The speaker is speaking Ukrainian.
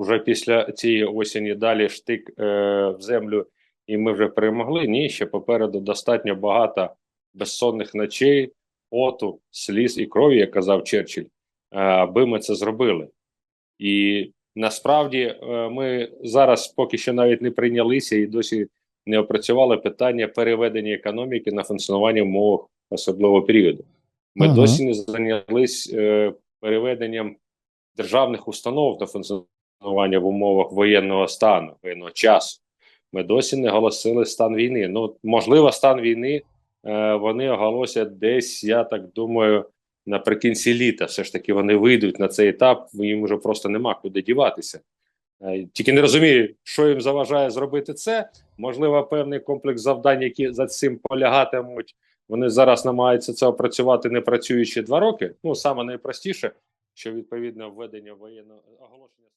вже після цієї осені далі штик е, в землю, і ми вже перемогли. Ні, ще попереду достатньо багато безсонних ночей, поту, сліз і крові, як казав Черчилль, е, аби ми це зробили. І насправді е, ми зараз поки що навіть не прийнялися і досі не опрацювали питання переведення економіки на функціонування в умовах особливого періоду. Ми Ага. досі не зайнялись е, переведенням державних установ на функціонування в умовах воєнного стану, воєнного часу. Ми досі не оголосили стан війни. Ну, можливо, стан війни е, вони оголосять десь, я так думаю, наприкінці літа. Все ж таки вони вийдуть на цей етап, їм вже просто нема куди діватися. Е, Тільки не розумію, що їм заважає зробити це. Можливо, певний комплекс завдань, які за цим полягатимуть. Вони зараз намагаються це опрацювати, не працюючи два роки. Ну саме найпростіше, що відповідно введення воєнного оголошення.